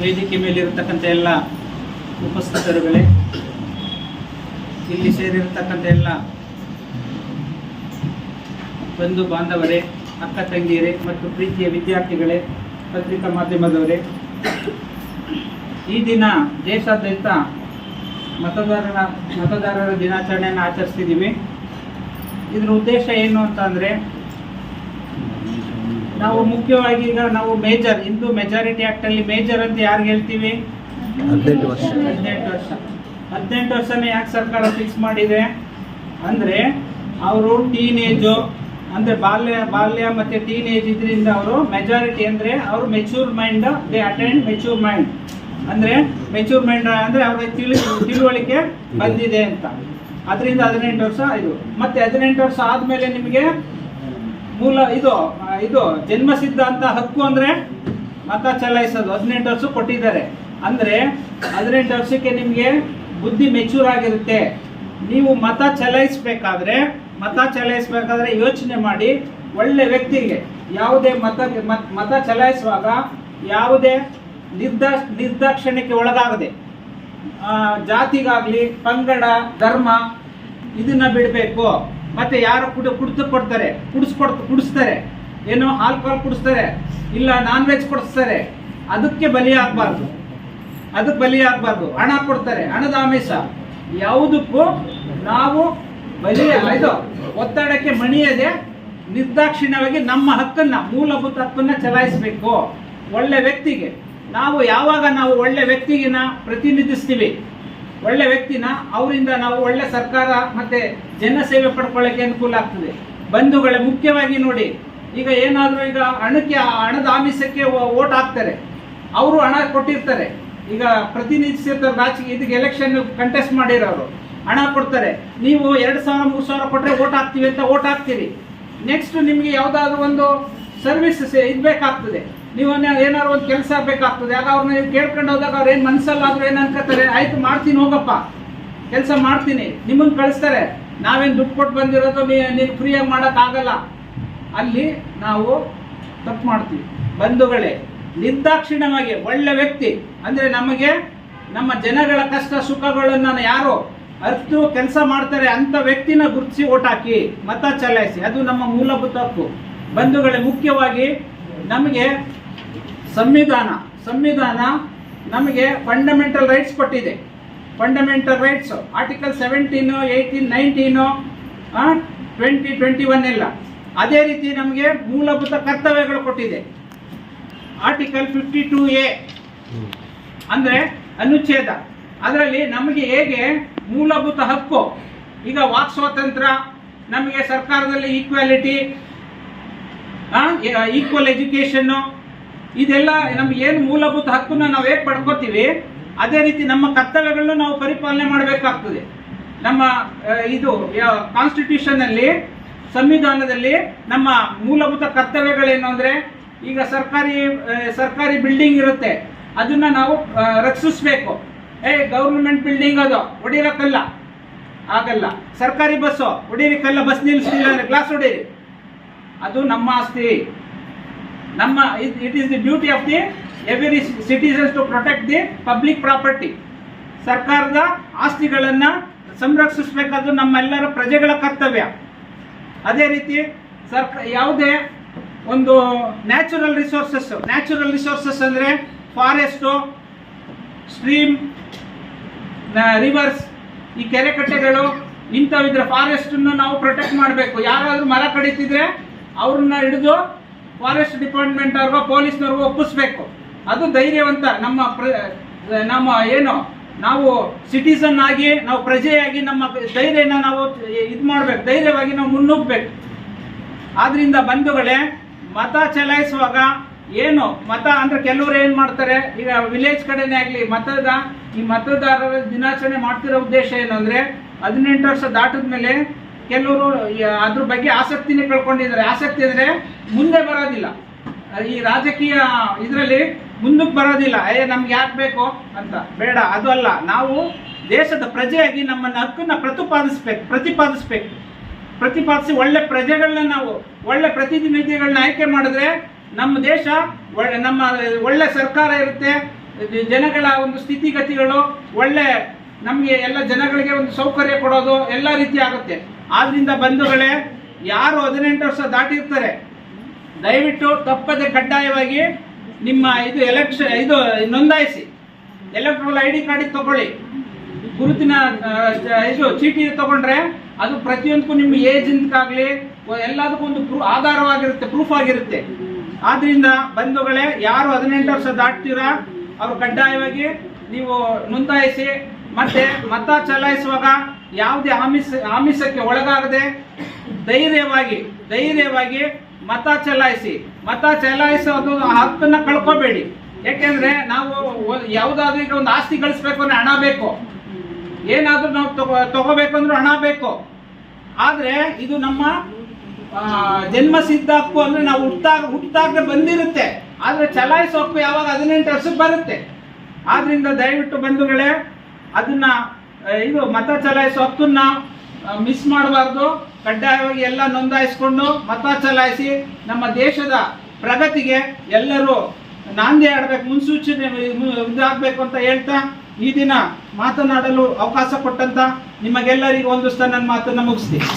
ವೇದಿಕೆ ಮೇಲಿರತಕ್ಕಂಥ ಎಲ್ಲ ಉಪಸ್ಥಿತರುಗಳೇ, ಇಲ್ಲಿ ಸೇರಿರತಕ್ಕಂಥ ಎಲ್ಲ ಬಂಧು ಬಾಂಧವರೇ, ಅಕ್ಕ ತಂಗಿಯರೇ ಮತ್ತು ಪ್ರೀತಿಯ ವಿದ್ಯಾರ್ಥಿಗಳೇ, ಪತ್ರಿಕಾ ಮಾಧ್ಯಮದವರೇ, ಈ ದಿನ ದೇಶಾದ್ಯಂತ ಮತದಾರರ ಮತದಾರರ ದಿನಾಚರಣೆಯನ್ನು ಆಚರಿಸ್ತಿದ್ದೀವಿ. ಇದರ ಉದ್ದೇಶ ಏನು ಅಂತ ಅಂದರೆ ನಾವು ಮುಖ್ಯವಾಗಿ ಈಗ ನಾವು ಮೇಜರ್ ಹಿಂದೂ ಮೆಜಾರಿಟಿ ಅಲ್ಲಿ ಮೇಜರ್ ಅಂತ ಯಾರು ಹೇಳ್ತೀವಿ? ಹದಿನೆಂಟು ವರ್ಷ. ಹದಿನೆಂಟು ವರ್ಷ. ಹದಿನೆಂಟು ವರ್ಷನೇ ಯಾಕೆ ಸರ್ಕಾರ ಫಿಕ್ಸ್ ಮಾಡಿದೆ? ಅಂದರೆ ಅವರು ಟೀನೇಜು ಅಂದರೆ ಬಾಲ್ಯ ಬಾಲ್ಯ ಮತ್ತು ಟೀನೇಜ್ ಇದರಿಂದ ಅವರು ಮೆಜಾರಿಟಿ ಅಂದರೆ ಅವರು mature mind they attend mature mind ಅಂದರೆ ಮೆಚೂರ್ ಮೈಂಡ್ ಅಂದರೆ ಅವ್ರಿಗೆ ತಿಳಿ ತಿಳುವಳಿಕೆ ಬಂದಿದೆ ಅಂತ. ಅದರಿಂದ ಹದಿನೆಂಟು ವರ್ಷ ಇದು. ಮತ್ತೆ ಹದಿನೆಂಟು ವರ್ಷ ಆದಮೇಲೆ ನಿಮಗೆ ಮೂಲ ಇದು ಇದು ಜನ್ಮ ಅಂತ ಹಕ್ಕು ಅಂದರೆ ಮತ ಚಲಾಯಿಸೋದು. ಹದಿನೆಂಟು ವರ್ಷ ಕೊಟ್ಟಿದ್ದಾರೆ. ಅಂದರೆ ಹದಿನೆಂಟು ವರ್ಷಕ್ಕೆ ನಿಮಗೆ ಬುದ್ಧಿ ಮೆಚೂರ್ ಆಗಿರುತ್ತೆ. ನೀವು ಮತ ಚಲಾಯಿಸಬೇಕಾದ್ರೆ ಮತ ಚಲಾಯಿಸಬೇಕಾದ್ರೆ ಯೋಚನೆ ಮಾಡಿ, ಒಳ್ಳೆ ವ್ಯಕ್ತಿಗೆ ಯಾವುದೇ ಮತ ಮತ ಚಲಾಯಿಸುವಾಗ ಯಾವುದೇ ನಿರ್ದಾ, ನಿರ್ದಾಕ್ಷಿಣ್ಯಕ್ಕೆ ಒಳಗಾಗದೆ ಜಾತಿಗಾಗ್ಲಿ, ಪಂಗಡ, ಧರ್ಮ, ಇದನ್ನ ಬಿಡಬೇಕು. ಮತ್ತೆ ಯಾರು ಕುಡ, ಕುಡಿದು ಕೊಡ್ತಾರೆ? ಕುಡಿಸ್ಕೊಡ್, ಕುಡಿಸ್ತಾರೆ. ಏನೋ ಆಲ್ಕೋಹಾಲ್ ಕುಡಿಸ್ತಾರೆ. ಇಲ್ಲ ನಾನ್ ವೆಜ್ ಕೊಡಿಸ್ತಾರೆ. ಅದಕ್ಕೆ ಬಲಿ ಆಗ್ಬಾರ್ದು. ಅದಕ್ಕೆ ಬಲಿ ಆಗ್ಬಾರ್ದು. ಹಣ ಕೊಡ್ತಾರೆ. ಹಣದ ಆಮಿಷ. ಯಾವುದಕ್ಕೂ ನಾವು ಬಲಿ, ಇದು ಒತ್ತಡಕ್ಕೆ ಮಣಿಯದೆ ನಿರ್ದಾಕ್ಷಿಣ್ಯವಾಗಿ ನಮ್ಮ ಹಕ್ಕನ್ನ, ಮೂಲಭೂತ ಹಕ್ಕನ್ನ ಚಲಾಯಿಸಬೇಕು. ಒಳ್ಳೆ ವ್ಯಕ್ತಿಗೆ. ನಾವು ಯಾವಾಗ ನಾವು ಒಳ್ಳೆ ವ್ಯಕ್ತಿಗಿನ ಪ್ರತಿನಿಧಿಸ್ತೀವಿ? ಒಳ್ಳೆ ವ್ಯಕ್ತಿನ ಅವರಿಂದ ನಾವು ಒಳ್ಳೆ ಸರ್ಕಾರ ಮತ್ತೆ ಜನಸೇವೆ ಪಡ್ಕೊಳ್ಳೋಕೆ ಅನುಕೂಲ ಆಗ್ತದೆ. ಬಂಧುಗಳೇ ಮುಖ್ಯವಾಗಿ ನೋಡಿ, ಈಗ ಏನಾದರೂ ಈಗ ಹಣಕ್ಕೆ ಹಣದ ಆಮಿಷಕ್ಕೆ ಓಟ್ ಹಾಕ್ತಾರೆ. ಅವರು ಹಣ ಕೊಟ್ಟಿರ್ತಾರೆ. ಈಗ ಪ್ರತಿನಿಧಿಸಿರ್ತಾರೆ ರಾಜಕೀಯ ಇದಕ್ಕೆ ಎಲೆಕ್ಷನ್ ಕಂಟೆಸ್ಟ್ ಮಾಡಿರೋರು, ಹಣ ಕೊಡ್ತಾರೆ. ನೀವು ಎರಡು ಸಾವಿರ, ಮೂರು ಸಾವಿರ ಕೊಟ್ಟರೆ ಓಟ್ ಹಾಕ್ತೀವಿ ಅಂತ ಓಟ್ ಹಾಕ್ತೀರಿ. ನೆಕ್ಸ್ಟ್ ನಿಮಗೆ ಯಾವುದಾದ್ರೂ ಒಂದು ಸರ್ವಿಸ್ ಇದು ಬೇಕಾಗ್ತದೆ. ನೀವು ಏನಾದ್ರು ಒಂದು ಕೆಲಸ ಬೇಕಾಗ್ತದೆ, ಆಗ ಅವ್ರನ್ನ ನೀವು ಕೇಳ್ಕೊಂಡು ಹೋದಾಗ ಅವ್ರು ಏನು ಮನಸ್ಸಲ್ಲಾದ್ರೂ ಏನು ಅನ್ಕೋತಾರೆ ಆಯ್ತು, ಮಾಡ್ತೀನಿ, ಹೋಗಪ್ಪ. ಕೆಲಸ ಮಾಡ್ತೀನಿ ನಿಮ್ಮನ್ನು ಕಳಿಸ್ತಾರೆ. ನಾವೇನು ದುಡ್ಡು ಕೊಟ್ಟು ಬಂದಿರೋದು ನೀನು ಫ್ರೀಯಾಗಿ ಮಾಡೋಕ್ಕಾಗಲ್ಲ. ಅಲ್ಲಿ ನಾವು ತಪ್ಪು ಮಾಡ್ತೀವಿ. ಬಂಧುಗಳೇ, ನಿರ್ದಾಕ್ಷಿಣ್ಯವಾಗಿ ಒಳ್ಳೆ ವ್ಯಕ್ತಿ ಅಂದರೆ ನಮಗೆ ನಮ್ಮ ಜನಗಳ ಕಷ್ಟ ಸುಖಗಳನ್ನು ಯಾರು ಅರ್ಥ ಕೆಲಸ ಮಾಡ್ತಾರೆ ಅಂತ ವ್ಯಕ್ತಿನ ಗುರುತಿಸಿ ಓಟ್ ಹಾಕಿ ಮತ ಚಲಾಯಿಸಿ, ಅದು ನಮ್ಮ ಮೂಲಭೂತ ಹಕ್ಕು. ಬಂಧುಗಳೇ, ಮುಖ್ಯವಾಗಿ ನಮಗೆ ಸಂವಿಧಾನ ಸಂವಿಧಾನ ನಮಗೆ ಫಂಡಮೆಂಟಲ್ ರೈಟ್ಸ್ ಕೊಟ್ಟಿದೆ. Fundamental rights article seventeen eighteen nineteen twenty twenty one ಎಲ್ಲ. ಅದೇ ರೀತಿ ನಮಗೆ ಮೂಲಭೂತ ಕರ್ತವ್ಯಗಳು ಕೊಟ್ಟಿದೆ. ಆರ್ಟಿಕಲ್ ಫಿಫ್ಟಿ ಟೂ ಎ ಅಂದರೆ ಅನುಚ್ಛೇದ. ಅದರಲ್ಲಿ ನಮಗೆ ಹೇಗೆ ಮೂಲಭೂತ ಹಕ್ಕು, ಈಗ ವಾಕ್ ಸ್ವಾತಂತ್ರ್ಯ ನಮಗೆ ಸರ್ಕಾರದಲ್ಲಿ ಈಕ್ವಾಲಿಟಿ ಈಕ್ವಲ್ ಎಜುಕೇಷನ್ನು ಇದೆಲ್ಲ ನಮ್ಗೆ ಏನು ಮೂಲಭೂತ ಹಕ್ಕನ್ನ ನಾವು ಹೇಗೆ ಪಡ್ಕೋತೀವಿ, ಅದೇ ರೀತಿ ನಮ್ಮ ಕರ್ತವ್ಯಗಳನ್ನು ನಾವು ಪರಿಪಾಲನೆ ಮಾಡಬೇಕಾಗ್ತದೆ. ನಮ್ಮ ಇದು ಕಾನ್ಸ್ಟಿಟ್ಯೂಷನ್ ಅಲ್ಲಿ, ಸಂವಿಧಾನದಲ್ಲಿ ನಮ್ಮ ಮೂಲಭೂತ ಕರ್ತವ್ಯಗಳೇನು ಅಂದ್ರೆ, ಈಗ ಸರ್ಕಾರಿ ಸರ್ಕಾರಿ ಬಿಲ್ಡಿಂಗ್ ಇರುತ್ತೆ, ಅದನ್ನ ನಾವು ರಕ್ಷಿಸಬೇಕು. ಏ ಗೌರ್ಮೆಂಟ್ ಬಿಲ್ಡಿಂಗ್ ಅದು ಹೊಡಿರಕ್ಕಲ್ಲ ಆಗಲ್ಲ. ಸರ್ಕಾರಿ ಬಸ್ಸು ಹೊಡೀರಿಕ್ಕಲ್ಲ ಬಸ್ ನಿಲ್ಲಿಸ್ತಿಲ್ಲ ಅಂದ್ರೆ ಗ್ಲಾಸ್ ಹೊಡೀರಿ. ಅದು ನಮ್ಮ ಆಸ್ತಿ. ನಮ್ಮ it is the duty of the every citizens to protect the public property ಸರ್ಕಾರದ ಆಸ್ತಿಗಳನ್ನು ಸಂರಕ್ಷಿಸಬೇಕಾದ್ದು ನಮ್ಮೆಲ್ಲರ ಪ್ರಜೆಗಳ ಕರ್ತವ್ಯ. ಅದೇ ರೀತಿ ಸರ್ಕ, ಯಾವುದೇ ಒಂದು ನ್ಯಾಚುರಲ್ ರಿಸೋರ್ಸಸ್ ನ್ಯಾಚುರಲ್ ರಿಸೋರ್ಸಸ್ ಅಂದರೆ ಫಾರೆಸ್ಟು ಸ್ಟ್ರೀಮ್ ರಿವರ್ಸ್ ಈ ಕೆರೆ ಕಟ್ಟೆಗಳು ಇಂಥವಿದ್ರೆ ಫಾರೆಸ್ಟನ್ನು ನಾವು ಪ್ರೊಟೆಕ್ಟ್ ಮಾಡಬೇಕು. ಯಾರಾದರೂ ಮರ ಕಡಿತಿದ್ರೆ ಅವ್ರನ್ನ ಹಿಡಿದು ಫಾರೆಸ್ಟ್ ಡಿಪಾರ್ಟ್ಮೆಂಟ್ ಅವ್ರಿಗೋ ಪೊಲೀಸ್ನವ್ರಿಗೋ ಒಪ್ಪಿಸ್ಬೇಕು. ಅದು ಧೈರ್ಯವಂತ ನಮ್ಮ ಪ್ರ ನಮ್ಮ ಏನು, ನಾವು ಸಿಟಿಸನ್ ಆಗಿ, ನಾವು ಪ್ರಜೆಯಾಗಿ ನಮ್ಮ ಧೈರ್ಯನ ನಾವು ಇದು ಮಾಡ್ಬೇಕು, ಧೈರ್ಯವಾಗಿ ನಾವು ಮುನ್ನುಗ್ಬೇಕು ಆದ್ರಿಂದ ಬಂಧುಗಳೇ, ಮತ ಚಲಾಯಿಸುವಾಗ ಏನು, ಮತ ಅಂದ್ರೆ ಕೆಲವರು ಏನ್ ಮಾಡ್ತಾರೆ, ಈಗ ವಿಲೇಜ್ ಕಡೆನೇ ಆಗ್ಲಿ, ಮತದ, ಈ ಮತದಾರರ ದಿನಾಚರಣೆ ಮಾಡ್ತಿರೋ ಉದ್ದೇಶ ಏನು ಹದಿನೆಂಟು ವರ್ಷ ದಾಟಿದ ಮೇಲೆ ಕೆಲವರು ಅದ್ರ ಬಗ್ಗೆ ಆಸಕ್ತಿನೇ ಕಳ್ಕೊಂಡಿದ್ದಾರೆ. ಆಸಕ್ತಿ ಅಂದ್ರೆ ಮುಂದೆ ಬರೋದಿಲ್ಲ. ಈ ರಾಜಕೀಯ ಇದರಲ್ಲಿ ಮುಂದಕ್ಕೆ ಬರೋದಿಲ್ಲ. ಏ, ನಮ್ಗೆ ಯಾಕೆ ಬೇಕು ಅಂತ. ಬೇಡ, ಅದು ಅಲ್ಲ. ನಾವು ದೇಶದ ಪ್ರಜೆಯಾಗಿ ನಮ್ಮನ್ನ ಹಕ್ಕನ್ನ ಪ್ರತಿಪಾದಿಸ್ಬೇಕು ಪ್ರತಿಪಾದಿಸ್ಬೇಕು. ಪ್ರತಿಪಾದಿಸಿ ಒಳ್ಳೆ ಪ್ರಜೆಗಳನ್ನ ನಾವು, ಒಳ್ಳೆ ಪ್ರತಿನಿಧಿಗಳನ್ನ ಆಯ್ಕೆ ಮಾಡಿದ್ರೆ ನಮ್ಮ ದೇಶ ಒಳ್ಳೆ, ನಮ್ಮ ಒಳ್ಳೆ ಸರ್ಕಾರ ಇರುತ್ತೆ. ಜನಗಳ ಒಂದು ಸ್ಥಿತಿಗತಿಗಳು ಒಳ್ಳೆ, ನಮಗೆ ಎಲ್ಲ ಜನಗಳಿಗೆ ಒಂದು ಸೌಕರ್ಯ ಕೊಡೋದು ಎಲ್ಲ ರೀತಿ ಆಗುತ್ತೆ. ಆದ್ರಿಂದ ಬಂಧುಗಳೇ, ಯಾರು ಹದಿನೆಂಟು ವರ್ಷ ದಾಟಿರ್ತಾರೆ, ದಯವಿಟ್ಟು ತಪ್ಪದೆ ಕಡ್ಡಾಯವಾಗಿ ನಿಮ್ಮ ಇದು ಎಲೆಕ್ಷನ್ ಇದು ನೋಂದಾಯಿಸಿ. ಎಲೆಕ್ಟ್ರಲ್ ಐ ಡಿ ಕಾರ್ಡ್ ತಗೊಳ್ಳಿ. ಗುರುತಿನ ಇದು ಚೀಟಿ ತಗೊಂಡ್ರೆ ಅದು ಪ್ರತಿಯೊಂದಕ್ಕೂ ನಿಮ್ಮ ಏಜ್ ಆಗಲಿ ಎಲ್ಲದಕ್ಕೂ ಒಂದು ಪ್ರೂ ಆಧಾರವಾಗಿರುತ್ತೆ ಪ್ರೂಫ್ ಆಗಿರುತ್ತೆ. ಆದ್ರಿಂದ ಬಂಧುಗಳೇ, ಯಾರು ಹದಿನೆಂಟು ವರ್ಷ ದಾಟ್ತೀರಾ, ಅವರು ಕಡ್ಡಾಯವಾಗಿ ನೀವು ನೋಂದಾಯಿಸಿ. ಮತ್ತೆ ಮತ ಚಲಾಯಿಸುವಾಗ ಯಾವುದೇ ಆಮಿಷ, ಆಮಿಷಕ್ಕೆ ಒಳಗಾಗದೆ ಧೈರ್ಯವಾಗಿ ಧೈರ್ಯವಾಗಿ ಮತ ಚಲಾಯಿಸಿ, ಮತ ಚಲಾಯಿಸೋದು ಹಕ್ಕನ್ನ ಕಳ್ಕೊಬೇಡಿ. ಯಾಕೆಂದ್ರೆ ನಾವು ಯಾವುದಾದ್ರೂ ಈಗ ಒಂದು ಆಸ್ತಿ ಗಳಿಸ್ಬೇಕು ಅಂದ್ರೆ ಹಣ ಬೇಕು. ಏನಾದ್ರೂ ನಾವು ತಗೋ, ತಗೋಬೇಕು ಅಂದ್ರೆ ಹಣ ಬೇಕು. ಆದ್ರೆ ಇದು ನಮ್ಮ ಜನ್ಮ ಸಿದ್ಧ ಹಕ್ಕು ಅಂದ್ರೆ ನಾವು ಹುಟ್ಟಾಗ ಹುಟ್ಟಾಗ ಬಂದಿರುತ್ತೆ. ಆದ್ರೆ ಚಲಾಯಿಸೋ ಹಕ್ಕು ಯಾವಾಗ ಹದಿನೆಂಟು ವರ್ಷಕ್ಕೆ ಬರುತ್ತೆ. ಆದ್ರಿಂದ ದಯವಿಟ್ಟು ಬಂಧುಗಳೇ, ಅದನ್ನ ಇದು ಮತ ಚಲಾಯಿಸುವ ಹಕ್ಕನ್ನ ಮಿಸ್ ಮಾಡಬಾರ್ದು. ಕಡ್ಡಾಯವಾಗಿ ಎಲ್ಲ ನೋಂದಾಯಿಸಿಕೊಂಡು ಮತ ಚಲಾಯಿಸಿ ನಮ್ಮ ದೇಶದ ಪ್ರಗತಿಗೆ ಎಲ್ಲರೂ ನಾಂದಿ ಆಡ್ಬೇಕು ಮುನ್ಸೂಚನೆ ಇದಾಗಬೇಕು ಅಂತ ಹೇಳ್ತಾ ಈ ದಿನ ಮಾತನಾಡಲು ಅವಕಾಶ ಕೊಟ್ಟಂತ ನಿಮಗೆಲ್ಲರಿಗೂ ಒಂದು ನನ್ನ ಮಾತನ್ನ ಮುಗಿಸ್ತೀನಿ.